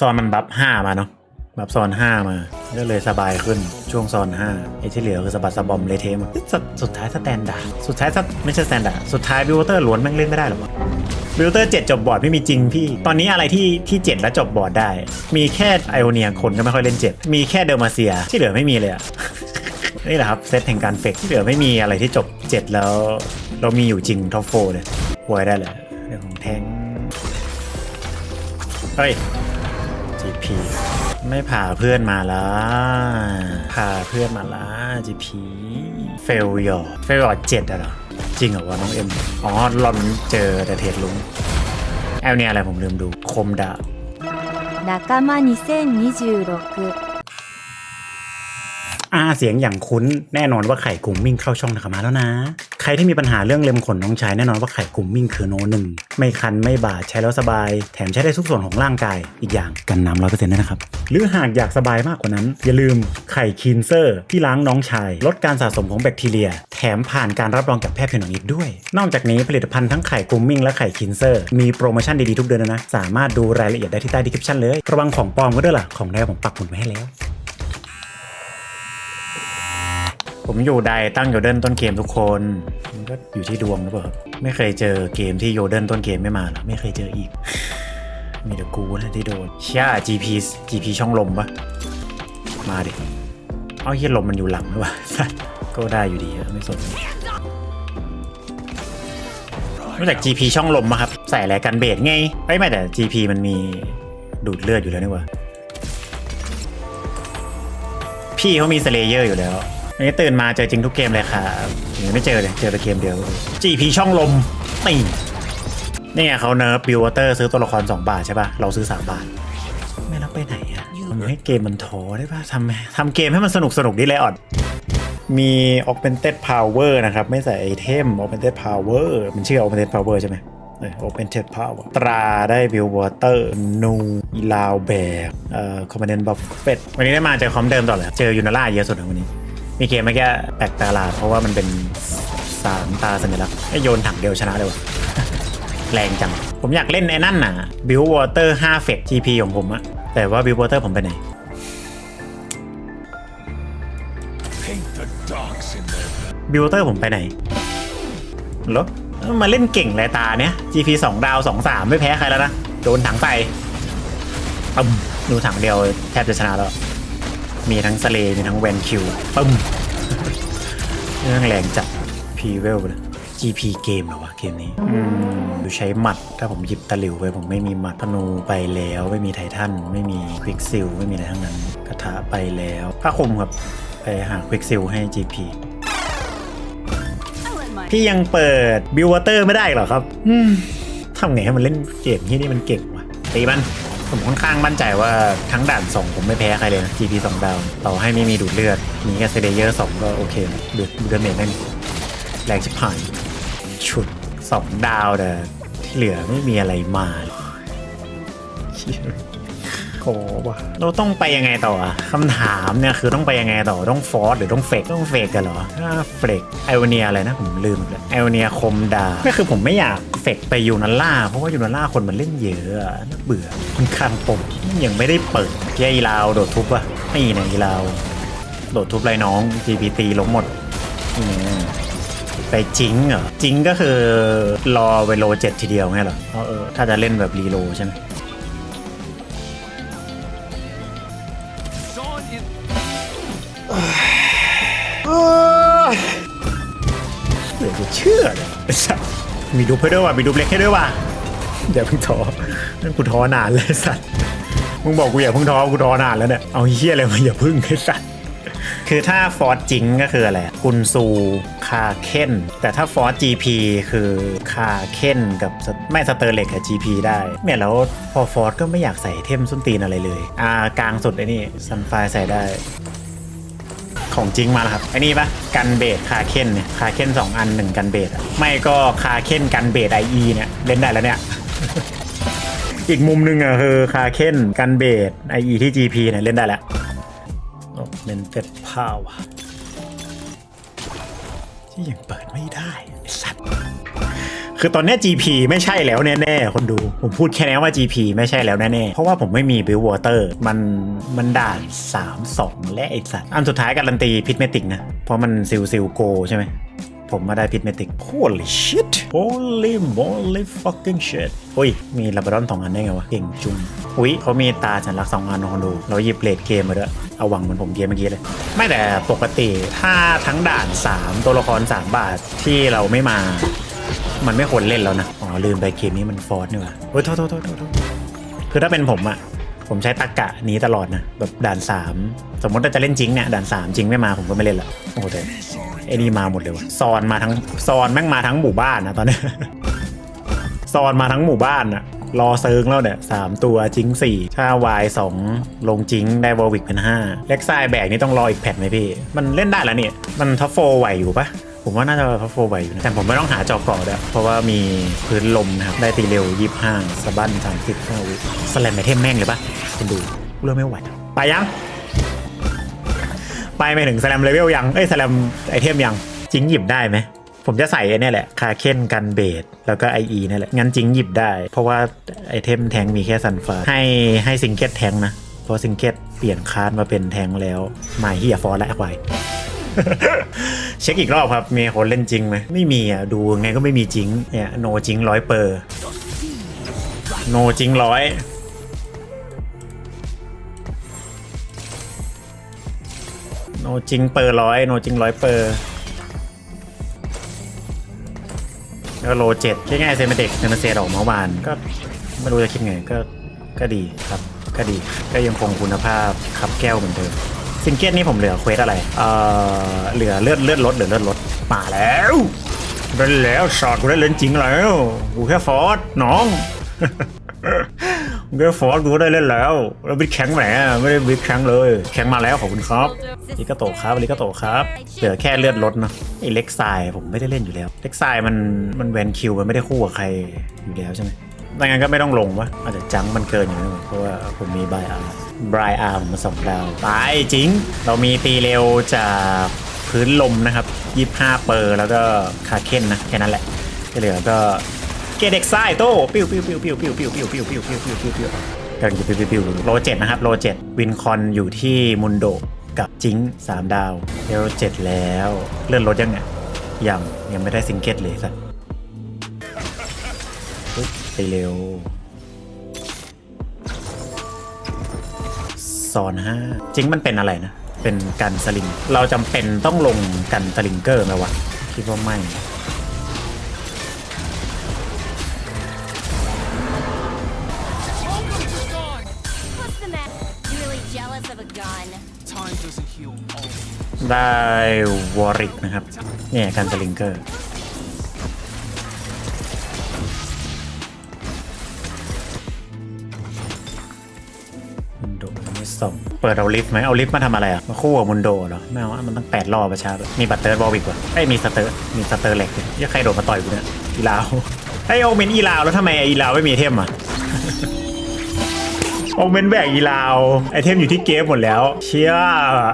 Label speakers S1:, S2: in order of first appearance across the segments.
S1: ซอนมันบัฟห้ามาเนาะบัฟซอนห้ามา ก็เลยสบายขึ้นช่วงซอนห้าไอ้ที่เหลือคือสะบัดสะบอมเลยเทหมดสุดสุดท้ายสแตนดาร์ดสุดท้ายสไม่ใช่สแตนดาร์ดสุดท้ายบิวเตอร์ล้วนแม่งเล่นไม่ได้หรอวะบิวเตอร์เจ็ดจบบอร์ดไม่มีจริงพี่ ตอนนี้อะไรที่ที่เจ็ดแล้วจบบอร์ดได้ มีแค่ไอโอเนียคนก็ไม่ค่อยเล่นเจ็ดมีแค่เดอร์มาเซียที่เหลือไม่มีเลยอะนี่แหละครับเซตแห่งการเฟกที่เหลือไม่มีอะไรที่จบ7แล้ว เรามีอยู่จริงท็อปโฟเลยหวยได้เลยเรื่องของแทงเฮ้ย GP ไม่ผ่าเพื่อนมาละพาเพื่อนมาละ GP เฟลยอเฟลยอเจ็ดอะเหรอ จริงเหรอวะน้องเอ็ม อ๋อหลอนเจอแต่เทดลุงแอลเนี่ยอะไรผมลืมดู คมดาบ
S2: 仲間2026
S1: อาเสียงอย่างคุ้นแน่นอนว่าไข่กุ้งมิ่งเข้าช่องนะคะมาแล้วนะ ใครที่มีปัญหาเรื่องเล็มขนน้องชายแน่นอนว่าไข่กุ้งมิ่งคือโนหนึ่งไม่คันไม่บาดใช้แล้วสบาย แถมใช้ได้ทุกส่วนของร่างกาย อีกอย่างกันน้ำร้อยเปอร์เซ็นต์นะครับ หรือหากอยากสบายมากกว่านั้น อย่าลืมไข่คีนเซอร์ที่ล้างน้องชาย ลดการสะสมของแบคทีเรีย แถมผ่านการรับรองจากแพทย์ผิวหนังอีกด้วย นอกจากนี้ผลิตภัณฑ์ทั้งไข่กุ้งมิ่งและไข่คีนเซอร์มีโปรโมชั่นดีๆทุกเดือนนะสามารถดูรายละเอียดได้ที่ใต้ดีคริปชั่นเลยระวังของปลอมก็ด้วยล่ะของแท้ผมปักหมุดไว้ให้แล้ว ผมอยู่ใดตั้งโยเดิลต้นเกมทุกคนมันก็อยู่ที่ดวงหรือเปล่าไม่เคยเจอเกมที่โยเดิลต้นเกมไม่มาหรอไม่เคยเจออีก มีแต่กูนะที่โดนเช่า GP GP ช่องลมปะมาดิเอาเฮียลมมันอยู่หลังหรือเปล่าก็ได้อยู่ดีไม่สนรู้จัก GP ช่องลมปะครับ ใส่อะไรกันเบสไงไม่ไม่แต่ GP มันมีดูดเลือดอยู่แล้วนี่ว่าพี่เขามีสเลเยอร์อยู่แล้ว วันนี้ตื่นมาเจอจริงทุกเกมเลยครับยังไม่เจอเลยเจอแต่เกมเดียว GP ช่องลมตีนี่ไงเขาเนิร์ฟบิวเตอร์ซื้อตัวละคร 2 บาทใช่ป่ะ เราซื้อ 3 บาท ไม่รับไปไหนอะทำให้เกมมันท้อได้ป่ะทำทำเกมให้มันสนุกสนุกดิเลยออดมี augmented power นะครับ ไม่ใส่ไอเทม augmented power มันชื่อ augmented power ใช่ไหมเออ augmented power ตราได้ bill water นูอีลาวแบกเอ่อ commandant buffet วันนี้ได้มาเจอคอมเดิมต่อเลย เจอยูนาร่าเยอะสุดนวันนี้ มีเกมเมื่อกี้แปลกตาลาดเพราะว่ามันเป็นสามตาสัญลักษณ์ไอ้โยนถังเดียวชนะเลยวะแรงจัง ผมอยากเล่นไอ้นั่นน่ะ bill water 5เฟก GP ของผมอะแต่ว่า bill water ผมไปไหน
S3: Paint the dogs in there.
S1: บิวเตอร์ผมไปไหนเหรอมาเล่นเก่งเลยตาเนี้ย GP 2 ดาว 2 3 ไม่แพ้ใครแล้วนะ โดนถังไฟปึ้มดูถังเดียวแทบจะชนะแล้ว มีทั้งสเลย์มีทั้งแวนคิวปึ้มเรื่องแรงจัดพีเวลเลย GP เกมเหรอวะเกมนี้อืมดูใช้หมัด ถ้าผมหยิบตะหลิวไปผมไม่มีหมัดธนูไปแล้ว ไม่มีไททันไม่มีควิกซิลไม่มีอะไรทั้งนั้นกระทะไปแล้วผ้าคลุมครับไปหาควิกซิลให้ GP พี่ยังเปิดบิววอเตอร์ไม่ได้อีกเหรอครับ อืมทำไงให้มันเล่นเกมที่นี่มันเก่งวะตีมัน ผมค่อนข้างมั่นใจว่าทั้งด่าน2ผมไม่แพ้ใครเลยนะ GP 2ดาว ต่อให้ไม่มีดูดเลือด มีแค่เซเดเยอร์2ก็โอเคนะดูดดูดเมจนั่นแรงชิบหายชุด2ดาวแต่ที่เหลือไม่มีอะไรมาเชี่ย โอ้ว่ะเราต้องไปยังไงต่ออะคำถามเนี่ยคือต้องไปยังไงต่อต้องฟอร์สหรือต้องเฟกต้องเฟกกันเหรอถ้าเฟกไอโอเนียอะไรนะผมลืมอีกแล้วไอโอเนียคมดาก็คือผมไม่อยากเฟกไปยูนัลล่าเพราะว่ายูนัลล่าคนมันเล่นเยอะอะน่าเบื่อค่อนข้างปมยังไม่ได้เปิดพี่ไอลาวโดดทุบอะไม่นะอีลาวโดดทุบไรน้อง GPT ล้มหมดไปจิงเหรอจิงก็คือรอไปโลเจ็ดทีเดียวไงเหรอเพราะเออถ้าจะเล่นแบบรีโลใช่ไหม เชื่อเลยไอ้สัสมีดูเพื่อด้วยว่ะมีดูเล็กให้ด้วยว่ะอย่าเพิ่งท้อนั่นกูท้อนานเลยไอ้สัสมึงบอกกูอย่าเพิ่งท้อกูท้อนานแล้วเนี่ยเอาเฮี้ยอะไรมาอย่าเพิ่งไอ้สัสคือถ้าฟอร์จิงก็คืออะไรกุนซูคาเคนแต่ถ้าฟอร์ GP คือคาเคนกับไม่สเตอร์เล็กกับ GP ได้เนี่ยแล้วพอฟอร์ก็ไม่อยากใส่เทมส้นตีนอะไรเลย อ่ากลางสุดไอ้นี่ซันไฟใส่ได้ ของจริงมาแล้วครับไอ้นี่ปะกันเบดคาเคนเนี่ยคาเคนสองอันหนึ่งกันเบดไม่ก็คาเคนกันเบดไอเเนี่ยเล่นได้แล้วเนี่ย อีกมุมหนึ่งอะคือคาเคนกันเบดไอที่ GP เนี่ยเล่นได้แล้วโอ้เล่นเต็ดพาวที่ยังเปิดไม่ได้ คือตอนนี้ GP ไม่ใช่แล้วแน่ๆคนดู ผมพูดแค่นี้ว่า GP ไม่ใช่แล้วแน่ๆเพราะว่าผมไม่มีบิววอเตอร์มันมันด่าน3 2 และไอสัตว์อันสุดท้ายการันตีพิทเมติกนะ เพราะมันซิลซิลโกใช่ไหมผมมาได้พิทเมติก Holy shit Holy moly fucking shit อุ้ย มีลาบารอนสองอันได้ไงวะ เก่งจุงอุ้ยเขามีตาฉันรักสองอันนะคนดู เราหยิบเลดเกมมาด้วย เอาหวังเหมือนผมเกมเมื่อกี้เลย ไม่แต่ปกติถ้าทั้งด่าน 3 ตัวละคร 3 บาทที่เราไม่มา มันไม่ควรเล่นแล้วนะ อ๋อ ลืมไปเกมนี้มันฟอร์สนี่หว่าเฮ้ยโทษโทษโทษโทษคือถ้าเป็นผมอะผมใช้ตะกะนี้ตลอดนะ แบบด่าน 3 สมมติว่าจะเล่นจริงเนี่ย ด่าน 3 จริงไม่มาผมก็ไม่เล่นละโอ้แต่ไอ้นี่มาหมดเลยวะซอนมาทั้งซอนแม่งมาทั้งหมู่บ้านนะตอนนี้ซอนมาทั้งหมู่บ้านอะรอเซิงแล้วเนี่ยสามตัวจิงสี่ถ้าวายสองลงจิงได้วอลวิกเป็นห้าเล็กไซแบกนี่ต้องรออีกแผ่นไหมพี่ มันเล่นได้แล้วเนี่ย มันท็อปโฟไหวอยู่ปะ ผมว่าน่าจะท็อปโฟไหวอยู่นะแต่ผมไม่ต้องหาจอเกาะด้วเพราะว่ามีพื้นลมนะครับ ได้ตีเร็วยี่ห้าสะบั้นสามสิบห้าวิสแลมไอเทมแม่งเลยปะคุณดูเริ่มไม่ไหวไปยัง ไปไม่ถึงสแลมเลเวลยัง เอ้ยสแลมไอเทมยังจิงหยิบได้ไหมผมจะใส่ไอ้เนี่ยแหละ คาเคนกันเบดแล้วก็ไอเอนี่นแหละ งั้นจิงหยิบได้ เพราะว่าไอเทมแทงมีแค่ซันฟ้าให้ให้ซิงเกิลแทงนะ เพราะซิงเกิลเปลี่ยนคาร์ดมาเป็นแทงแล้วหมายเฮียฟอร์และไว เช็คอีกรอบครับ มีคนเล่นจริงไหมไม่มีอะ ดูไงก็ไม่มีจริง เนี่ย โนจริงร้อยเปอร์โนจริงร้อยโนจริงเปอร์ร้อยโนจริงร้อยเปอร์แล้วโลเจ็ดง่ายๆเซมเด็กเซมเซดออกเมื่อวานก็ไม่รู้จะคิดไงก็ก็ดีครับ ก็ดีก็ยังคงคุณภาพขับแก้วเหมือนเดิม ซิงเกิลนี่ผมเหลือเควสอะไร เอ่อ เหลือเลือดเลือดลดเหลือเลือดลดมาแล้วได้แล้วช็อตกูได้เล่นจริงแล้วกูแค่ฟอร์ดน้องกูแค่ฟอร์ดกูได้เล่นแล้วแล้วบิ๊กแข็งแหมไม่ได้บิ๊กแข็งเลย แข็งมาแล้วขอบคุณครับลิกาโตครับลิกาโตครับ เหลือแค่เลือดลดเนะไอเล็กไซผมไม่ได้เล่นอยู่แล้ว เล็กไซมันมันแวนคิวมันไม่ได้คู่กับใครอยู่แล้วใช่ไหม ดังนั้นก็ไม่ต้องลงวะอาจจะจังมันเกินอยู่นะเพราะว่าผมมีบายอาร์บายอาร์ผมมาสองดาวตายจริง เรามีตีเร็วจากพื้นลมนะครับ 25 เปอร์แล้วก็คาเค้นนะ แค่นั้นแหละที่เหลือก็เกเด็กไซโต้ปิ้วปิ้วปิ้วปิ้วปิ้วปิ้วปิ้วปิ้วปิ้วปิ้วปิ้วปิ้วปิ้วกำลังจะปิ้วปิ้วปิ้วโลเจ็ดนะครับโลเจ็ดวินคอนอยู่ที่มุนโดกับจิงสามดาวเลเวลเจ็ดแล้ว เลื่อนรถยังเนี่ยยังยังไม่ได้ซิงเกิลเลยสัตว์ ไปเร็วซอนห้าจิงมันเป็นอะไรนะ เป็นกันสลิง เราจำเป็นต้องลงกันสลิงเกอร์ไหมวะ คิดว่าไม่ได้วอริกนะครับ เนี่ยกันสลิงเกอร์ เปิดเอาลิฟต์ไหมเอาลิฟต์มาทำอะไรอะมาคู่กับมุนโดเหรอไม่เอาอะมันต้องแปดรอบประชาร์จมีบัตเตอร์บอลวิกว่ะไอ้ยมีสเตอร์มีสเตอร์แหล็กเลยยังใครโดดมาต่อยกูเนี่ยอีลาวไอ้ยโอเมนอีลาวแล้วทำไมอีลาวไม่มีไอเทมอะ โอเมนแบกอีลาวไอเทมอยู่ที่เกมหมดแล้ว เชี่ย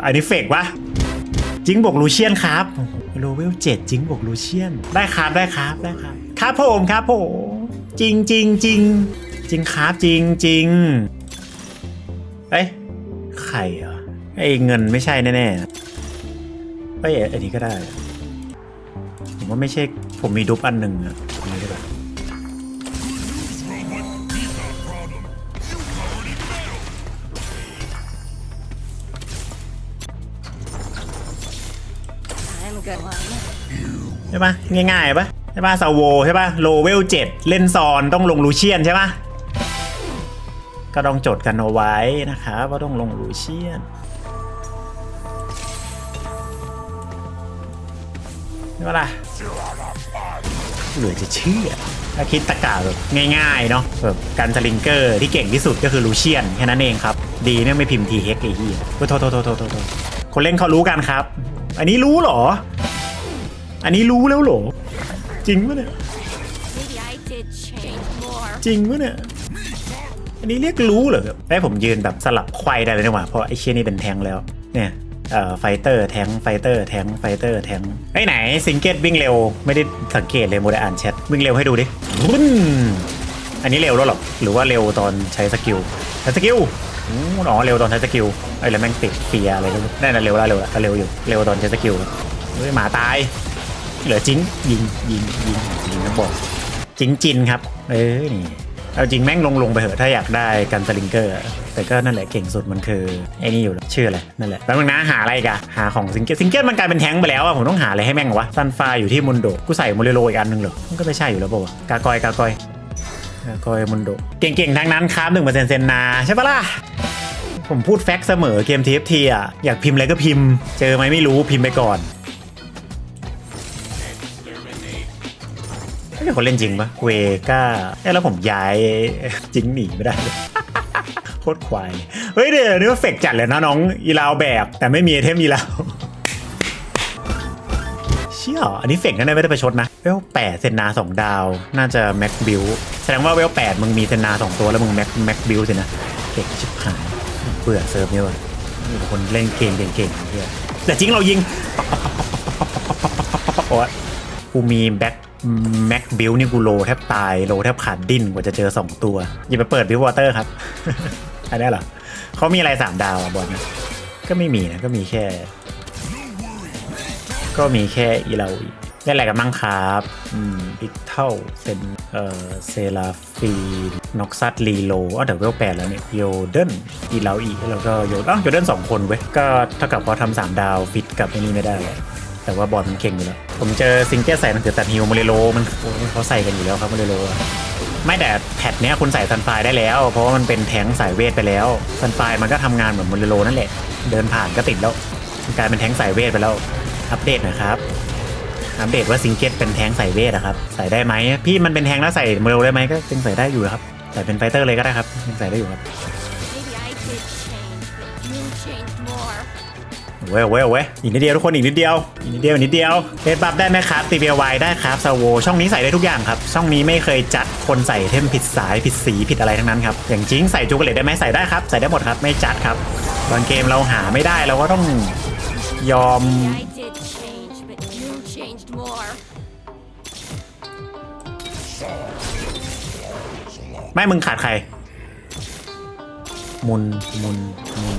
S1: อันนี้เฟกปะจิงบวกลูเชียนครับโลเวลเจ็ดจิงบวกลูเชียน ได้ครับได้ครับได้ครับครับผมครับผมจริงจริงจริงจริงครับจริงจริงเอ้ย ข่เหรอไอ้เงินไม่ใช่แน่ๆเอ้ยอันนี้ก็ได้ ผมว่าไม่ใช่ผมมีดุปอันหนึ่งอะอันนี้ก็ได้ใช่ปะง่ายๆปะใช่ปะซาโวใช่ปะโลเวลเจ็ดเล่นซอนต้องลงลูเชียนใช่ปะ ก็ต้องจดกันเอาไว้นะครับว่าต้องลงลูเชียนใช่ปะล่ะเหลือจะเชื่อถ้าคิดตะกาแบบง่ายๆเนาะแบบการสลิงเกอร์ที่เก่งที่สุดก็คือลูเชียนแค่นั้นเองครับ ดีเนี่ยไม่พิมพ์ทีเฮกไอ้เหี้ยโทษโทษโทษโทษโทษโทษคนเล่นเขารู้กันครับ อันนี้รู้เหรอ อันนี้รู้แล้วเหรอ จริงปะเนี่ย
S4: Maybe I did change more.
S1: จริงปะเนี่ยันนี้เรียกรู้เหรอครับแม่ผมยืนแบบสลับควายได้เลยนะว่าเพราะไอ้เชี่ยนี่เป็นแทงแล้วเนี่ยเอ่อไฟเตอร์แทงไฟเตอร์แทงไฟเตอร์แทงไอ้ไหนสิงเกตวิ่งเร็วไม่ได้สังเกตเลยโมได้อ่านแชทวิ่งเร็วให้ดูดิรุ่นอันนี้เร็วแล้วหรอหรือว่าเร็วตอนใช้สกิลใช้สกิลอ๋อเร็วตอนใช้สกิลไอ้แล้วแม่งติดเฟียอะไรก็ได้นะเร็วแล้วเร็วแล้วเร็วอยู่เร็วตอนใช้สกิลเฮ้ยหมาตายเหลือจิ้งยิงยิงยิงยิงนะบอกจิ้งจินครับ เออนี่ เอาจริงแม่งลงลงไปเหอะถ้าอยากได้กันสลิงเกอร์ แต่ก็นั่นแหละเก่งสุดมันคือไอ้นี่อยู่แล้วชื่ออะไรนั่นแหละแล้วมึงนะหาอะไรกันหาของซิงเกิลซิงเกิลมันกลายเป็นแท้งไปแล้วอะผมต้องหาอะไรให้แม่งวะซันฟ้าอยู่ที่มุนโดกูใส่โมเรโลอีกอันหนึ่งเหรอมันก็ไม่ใช่อยู่แล้วป่าวะกากอยกากอยกากอยมุนโดเก่งๆทั้งนั้นครับหนึ่งเปอร์เซ็นต์เซนนาใช่ปะล่ะผมพูดแฟกเสมอเกมทีเอะอยากพิมพ์อะไรก็พิมพ์ เจอไหมไม่รู้พิมพ์ไปก่อน มีคนเล่นจริงปะเวก้าแล้วผมย้ายจริงหนีไม่ได้โคตรควายเฮ้ยเดี๋ยวนี่ว่าเฟกจัดเลยนะน้องอีลาวแบบ แต่ไม่มีเทมอีลาวเชี่ยอันนี้เฟกนั่นไม่ได้ประชดนะ เวลแปดเซนนาสองดาว น่าจะแม็กบิลแสดงว่าเวลแปดมึงมีเซนนาสองตัวแล้วมึงแม็กแม็กบิลสินะเก่งชิบหายเบื่อเซิร์ฟเนี่ยว่ะคนเล่นเกมเก่งๆเพื่อแต่จริงเรายิง โอ้ยกูมีแบ็ค แม็กบิลนี่กูโลแทบตายโลแทบขาดดิ้นกว่าจะเจอ 2 ตัว อย่าไปเปิดบิลวอเตอร์ครับ อันนี้เหรอเขามีอะไร 3 ดาวอะบอลก็ไม่มีนะก็มีแค่ ก็มีแค่อีเราได้อะไรกันบ้างครับอืมอีกเท่าเซนเอ่อเซราฟีนน็อกซัตลีโลอ๋อเดี๋ยวเวลแปดแล้วเนี่ยโยเดนอีเราอีแล้วก็โยเอ๋อโยเดนสองคนเว้ยก็เท่ากับพอทำสามดาวฟิตกับไอ้นี่ไม่ได้เลย แต่ว่าบอลมันเก่งอยู่แล้วผมเจอซิงเกิลใส่มันถือแต่ฮิวโมเรโลมันเขาใส่กันอยู่แล้วครับโมเรโลไม่แต่แพทเนี้ยคุณใส่ซันไฟได้แล้ว เพราะว่ามันเป็นแทงสายเวทไปแล้วซันไฟมันก็ทำงานเหมือนโมเรโลนั่นแหละ เดินผ่านก็ติดแล้วกลายเป็นแทงสายเวทไปแล้วอัปเดตนะครับอัปเดตว่าซิงเกิลเป็นแทงสายเวทอะครับใส่ได้ไหมพี่มันเป็นแทงแล้วใส่เมลได้ไหมก็ยังใส่ได้อยู่ครับใส่เป็นไฟเตอร์เลยก็ได้ครับยังใส่ได้อยู่ครับ เว้ยเว้ยเว้ยอีกนิดเดียวทุกคนอีกนิดเดียวอีกนิดเดียวนิดเดียวเทปบัฟได้ไหมครับตีเบลไวได้ครับซาโวช่องนี้ใส่ได้ทุกอย่างครับ ช่องนี้ไม่เคยจัดคนใส่เทมผิดสายผิดสีผิดอะไรทั้งนั้นครับอย่างจริงใส่จูเกเลตได้ไหมใส่ได้ครับใส่ได้หมดครับไม่จัดครับบางเกมเราหาไม่ได้เราก็ต้องยอมไม่มึงขาดใคร มุน มุน มุน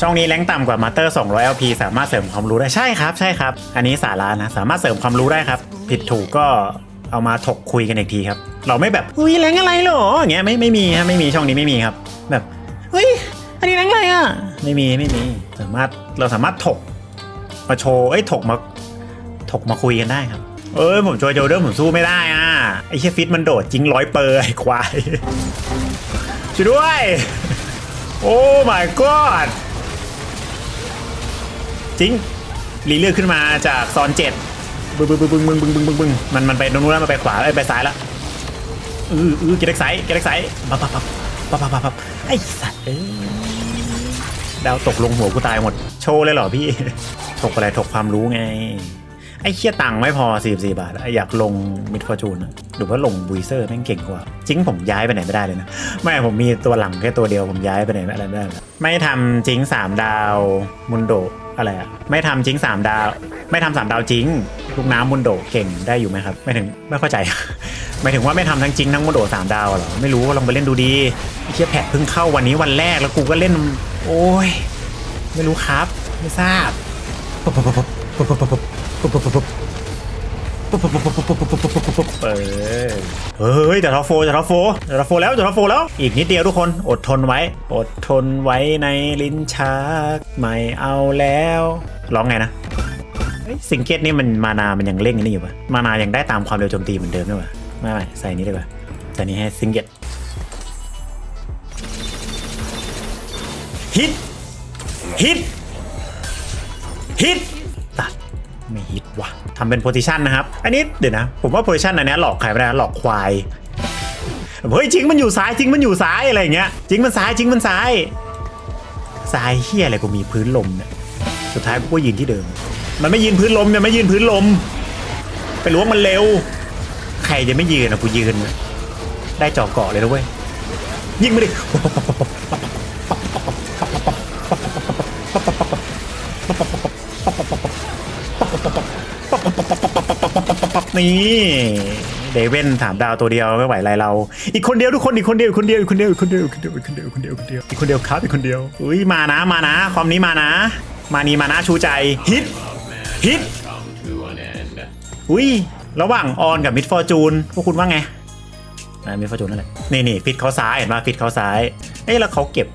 S1: ช่องนี้แรงต่ำกว่ามาเตอร์200 LP สามารถเสริมความรู้ได้ใช่ครับ ใช่ครับ อันนี้สาระนะ สามารถเสริมความรู้ได้ครับ ผิดถูกก็เอามาถกคุยกันอีกทีครับ เราไม่แบบอุ้ยแรงอะไรหรออย่างเงี้ยไม่ไม่มีฮะไม่มีช่องนี้ไม่มีครับ แบบอุ้ยอันนี้แรงอะไรอะไม่มีไม่มีสามารถเราสามารถถกมาโชว์เอ้ยถกมาถกมาคุยกันได้ครับ เอ้ยผมจอยโจเดอร์ผมสู้ไม่ได้อะไอ้เชฟฟิตมันโดดจริงร้อยเปอร์ไอ้ควายช่วยด้วย โอ้ my god จริงรีเลือกขึ้นมาจากซอนเจ็ดบึ้งบึ้งบึ้งบึ้งบึ้งบึ้งบึ้งบึ้งมันมันไปตรงนู้นแล้วมันไปขวาแล้วไปซ้ายแล้วอืออือเกล็กไซส์เกล็กไซส์ปั๊บปั๊บปั๊บปั๊บปั๊บปั๊บปั๊บไอ้สัตว์เอ้ยดาวตกลงหัวกูตายหมดโชว์เลยเหรอพี่ถกอะไรถกความรู้ไง ไอ้เคียตังค์ไม่พอ 44 บาทอยากลงมิดฟอร์จูนหรือว่าลงบุยเซอร์แม่งเก่งกว่า จริงผมย้ายไปไหนไม่ได้เลยนะ ไม่ผมมีตัวหลังแค่ตัวเดียวผมย้ายไปไหนไม่ได้เลยไม่ทำจริง 3 ดาวมุนโด อะไรอะไม่ทำจริงสามดาว ไม่ทำสามดาวจริงลูกน้ำมุนโดเก่งได้อยู่ไหมครับ ไม่ถึงไม่เข้าใจ ไม่ถึงว่าไม่ทำทั้งจริงทั้งมุนโดสามดาวเหรอไม่รู้ลองไปเล่นดูดีเคียแพทเพิ่งเข้าวันนี้วันแรกแล้วกูก็เล่น โอ้ย ไม่รู้ครับ ไม่ทราบ เปิดเฮ้ยจะทอโฟจะทอโฟจะทอโฟแล้วจะทอโฟแล้ว อีกนิดเดียวทุกคน อดทนไว้ อดทนไว้ในลิ้นชัก ไม่เอาแล้ว ร้องไงนะสิงเกตนี่มันมานา มันยังเร่งอันนี่อยู่ปะมานายังได้ตามความเร็วโจมตีเหมือนเดิมด้วยปะไม่ไม่ใส่นี้ดีกว่าใส่นี้ให้สิงเกตฮิต ฮิต ฮิตตัดไม่ฮิตว่ะ ทำเป็นโพซิชันนะครับ อันนี้เดี๋ยวนะ ผมว่าโพซิชันอันนี้หลอกใครไม่ได้นะหลอกควายเฮ้ยจริงมันอยู่ซ้ายจริงมันอยู่ซ้ายอะไรอย่างเงี้ยจริงมันซ้ายจริงมันซ้ายซ้ายเฮียอะไรกูมีพื้นลมเนี่ยสุดท้ายกูก็ยืนที่เดิม มันไม่ยืนพื้นลมเนี่ยไม่ยืนพื้นลม ไปล้วงมันเร็ว ใครจะไม่ยืนอะกูยืน ได้จอเกาะเลยนะเว้ยยิงมาดิ นี่เดเว่นถามดาวตัวเดียวไม่ไหวไรเรา อีกคนเดียวทุกคนอีกคนเดียวอีกคนเดียวอีกคนเดียวอีกคนเดียวอีกคนเดียวอีกคนเดียวอีกคนเดียวอีกคนเดียวอีกคนเดียวครับอีกคนเดียวอุ้ยมานะมานะความนี้มานะ มานีมานะชูใจฮิตฮิตอุ้ยระหว่างออนกับมิดฟอร์จูนพวกคุณว่าไงอ่ามิดฟอร์จูนนั่นแหละนี่นี่ฟิตเขาซ้ายเห็นป่ะฟิตเขาซ้ายเอ้ยแล้วเขาเก็บ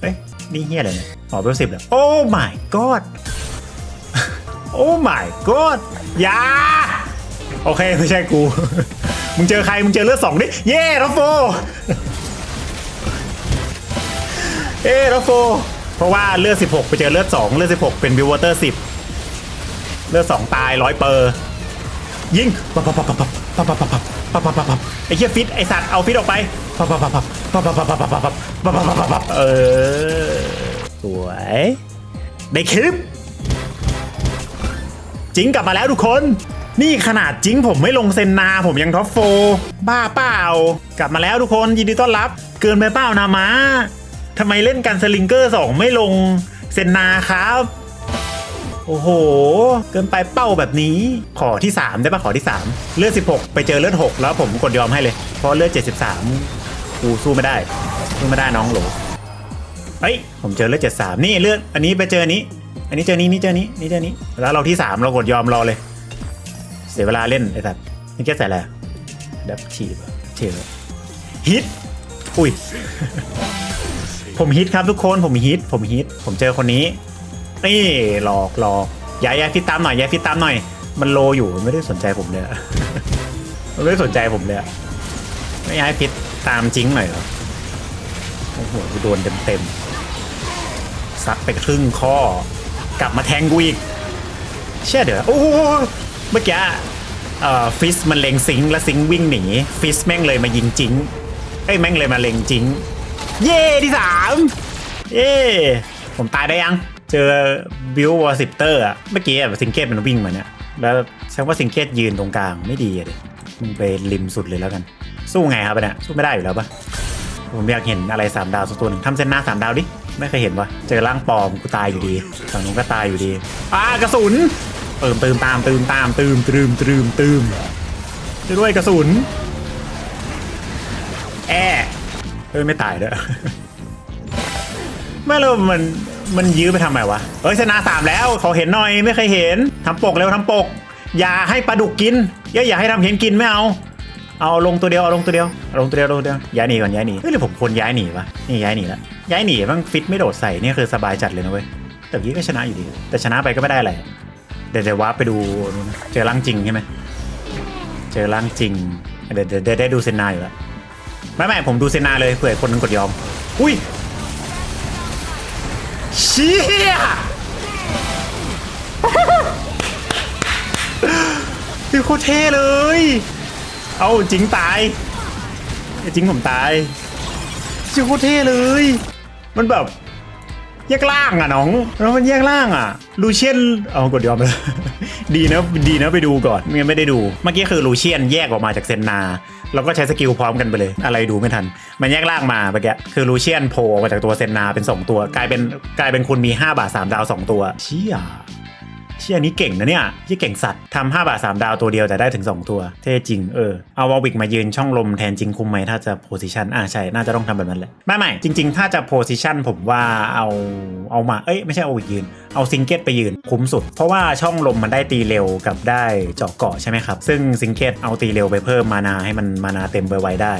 S1: เอ้ยนี่เฮียอะไรเนี่ยอ๋อเบลสิบแล้วโอ้ my god โอ้ my god อยา โอเคไม่ใช่กู มึงเจอใครมึงเจอเลือดสองดิ เย่รัฟโฟเอ้รัฟโฟเพราะว่าเลือด16 ไปเจอเลือด2เลือด16 เป็นบิววอเตอร์10 เลือด2ตายร้อยเปอร์ยิงปับปับปับปับปับปับปับปับปับปับปับปับไอ้เหี้ยฟิตไอ้สัตว์เอาฟิตออกไปปับปับปับปับปับปับปับปับปับปับปับปับปับปับปับเออสวยได้คลิปจิงกลับมาแล้วทุกคน นี่ขนาดจิงผมไม่ลงเซนนาผมยังท็อปโฟร์บ้าเปล่ากลับมาแล้วทุกคนยินดีต้อนรับ เกินไปเปล่านามาทำไมเล่นกันสลิงเกอร์สองไม่ลงเซนนาครับ โอ้โห เกินไปเป้าแบบนี้ ขอที่ 3 ได้ปะขอที่ 3 เลือด 16 ไปเจอเลือด 6 แล้วผมกดยอมให้เลย เพราะเลือด 73 กูสู้ไม่ได้สู้ไม่ได้น้องโหลเฮ้ยผมเจอเลือด 73 นี่เลือดอันนี้ไปเจอนนี้ อันนี้เจอนี้นี่เจอนี้นี่เจอนี้ แล้วเราที่ 3 เรากดยอมรอเลย เสียเวลาเล่นไอ้สัตว์นี่แค่ใส่อะไรดับฉีบอะฉีบอะฮิตอุ้ย ผมฮิตครับทุกคนผมฮิตผมฮิตผมเจอคนนี้นี่หลอกหลอกย้ายย้ายฟิตตามหน่อยย้ายฟิตตามหน่อย มันโลอยู่มันไม่ได้สนใจผมเลยมันไม่ได้สนใจผมเลยไม่ย้ายฟิตตามจริงหน่อยเหรอโอ้โหกูโดนเต็มเต็มซัดไปครึ่งข้อกลับมาแทงกูอีกเชื่อเดี๋ยวโอ้ เมื่อกี้เอ่อฟิสมันเล็งซิงค์แล้วซิงค์วิ่งหนีฟิสแม่งเลยมายิงจิงเอ้ยแม่งเลยมาเล็งจิงเย่ที่สามเย่ผมตายได้ยัง เจอบิววอร์ซิปเตอร์อะเมื่อกี้อะซิงเกตมันวิ่งมาเนี่ยแล้วแสดงว่าซิงเกตยืนตรงกลางไม่ดีอะดิมึงไปริมสุดเลยแล้วกัน สู้ไงครับเนี่ยสู้ไม่ได้อยู่แล้วปะผมอยากเห็นอะไรสามดาวสักตัวหนึ่งทำเส้นหน้าสามดาวดิไม่เคยเห็นวะเจอร่างปลอมกูตายอยู่ดีฝั่งนู้นก็ตายอยู่ดีอ่ากระสุน เติมเติมตามเติมตามเติมติมติมเติมช่วยด้วยกระสุนแอะเอ้ยไม่ตายเด้อไม่แล้วมันมันยื้อไปทำไมวะเอ้ยชนะสามแล้วเขาเห็นหน่อยไม่เคยเห็นทำปกเร็วทำปก อย่าให้ปลาดุกกินอย่าอย่าให้ทำเห็นกินไม่เอาเอาลงตัวเดียวเอาลงตัวเดียวเอาลงตัวเดียวลงตัวเดียวย้ายหนีก่อนย้ายหนีเฮ้ยหรือผมควรย้ายหนีวะนี่ย้ายหนีแล้วย้ายหนีมันฟิตไม่โดดใส่นี่คือสบายจัดเลยนะเว้ยแต่พี่ก็ชนะอยู่ดี แต่ชนะไปก็ไม่ได้อะไร เดี๋ยวเดี๋ยววาไปดูน่ะเจอร่างจริงใช่ไหมเจอร่างจริงเดี๋ยวเดี๋ยวเดี๋ยวได้ดูเซนนาอยู่แล้วไม่ไม่ผมดูเซนนาเลยเผื่อคนนึงกดยอม อุ้ยเชี่ยคือโคตรเท่เลย เอาจริงตายไอ้จริงผมตายชื่อโคตรเท่เลย มันแบบ แยกล่างอะน้อง แล้วมันแยกล่างอะ ลูเชียน เอากดยอมเลยดีนะ ดีนะไปดูก่อนไม่งั้นไม่ได้ดู เมื่อกี้คือลูเชียนแยกออกมาจากเซนนา แล้วก็ใช้สกิลพร้อมกันไปเลย อะไรดูไม่ทัน มันแยกล่างมาเมื่อกี้ คือลูเชียนโผล่ออกมาจากตัวเซนนาเป็น 2 ตัว กลายเป็นกลายเป็นคุณมี 5 บาท 3 ดาว 2 ตัว เชี่ย เชี่ยนี้เก่งนะเนี่ยยี่เก่งสัตว์ทำห้าบาทสามดาวตัวเดียวแต่ได้ถึง 2 ตัว เท่จริงเออ เอาวอลวิกมายืนช่องลมแทนจริงคุ้มไหมถ้าจะโพซิชันอ่าใช่ น่าจะต้องทำแบบนั้นแหละ ไม่ไม่จริง ๆ ถ้าจะโพซิชันผมว่าเอาเอามาเอ้ยไม่ใช่เอาวิกยืนเอาซิงเกตไปยืนคุ้มสุด เพราะว่าช่องลมมันได้ตีเร็วกับได้เจาะเกาะใช่ไหมครับ ซึ่งซิงเกตเอาตีเร็วไปเพิ่มมานาให้มันมานาเต็มไวๆได้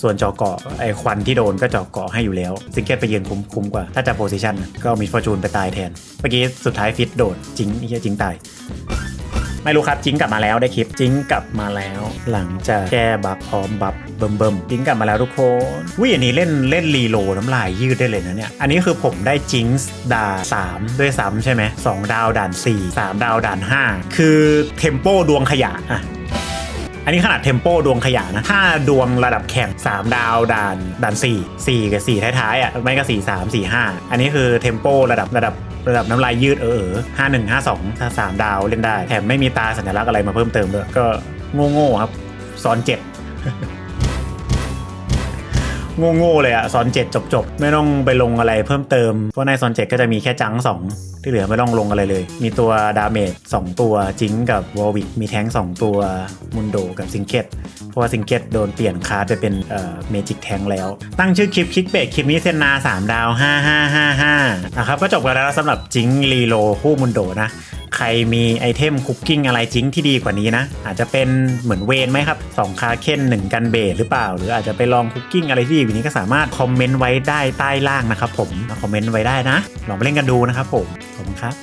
S1: ส่วนเจาะเกาะไอควันที่โดนก็เจาะเกาะให้อยู่แล้ว ซิงเกตไปยืนคุ้มคุ้มกว่า ถ้าจะโพซิชันก็มีฟอร์จูนไปตายแทน เมื่อกี้สุดท้ายฟิตโดดจริงไอ้เหี้ยจริงตาย ไม่รู้ครับจิงกลับมาแล้วได้คลิปจิงกลับมาแล้ว หลังจากแก้บัฟพร้อมบัฟเบิ่มเบิ่มจิงกลับมาแล้วทุกคนวิ่งอันนี้เล่นเล่นรีโลน้ำลายยืดได้เลยนะเนี่ยอันนี้คือผมได้จิงส์ดา3ด้วยซ้ำใช่ไหมสองดาวด่าน4 3ดาวด่าน5คือเทมโปดวงขยะอะอันนี้ขนาดเทมโปดวงขยะนะถ้าดวงระดับแข่ง 3 ดาวด่านด่าน 4 4 กับ 4 ท้ายๆอะไม่ก็ 4 3 4 5 อันนี้คือเทมโประดับระดับ ระดับน้ำลายยืดเออห้าหนึ่งห้าสองถ้าสามดาวเล่นได้ แถมไม่มีตาสัญลักษณ์อะไรมาเพิ่มเติมด้วยก็โง่ๆครับซ้อนเจ็ด โง่ๆเลยอะซอนเจ็ดจบๆ ไม่ต้องไปลงอะไรเพิ่มเติม เพราะในซอนเจ็ดก็จะมีแค่จังสองที่เหลือไม่ต้องลงอะไรเลย มีตัวดาเมจ2ตัวจิงกับวอลวิกมีแท้ง2ตัวมุนโดกับซิงเก็ตเพราะว่าซิงเก็ตโดนเปลี่ยนคาร์ดไปเป็นเอ่อเมจิกแท้งแล้ว ตั้งชื่อคลิปคลิกเบรกคลิปนี้เซนนา 3 ดาว 5555นะครับก็จบกันแล้วสำหรับจิงรีโลคู่มุนโดนะ ใครมีไอเทมคุกกิ้งอะไรจิงที่ดีกว่านี้นะ อาจจะเป็นเหมือนเวนไหมครับ2คาเคนหนึ่งกันเบสหรือเปล่า หรืออาจจะไปลองคุกกิ้งอะไรที่ดีกว่านี้ก็สามารถคอมเมนต์ไว้ได้ใต้ล่างนะครับผมคอมเมนต์ไว้ได้นะ ลองไปเล่นกันดูนะครับผมขอบคุณครับ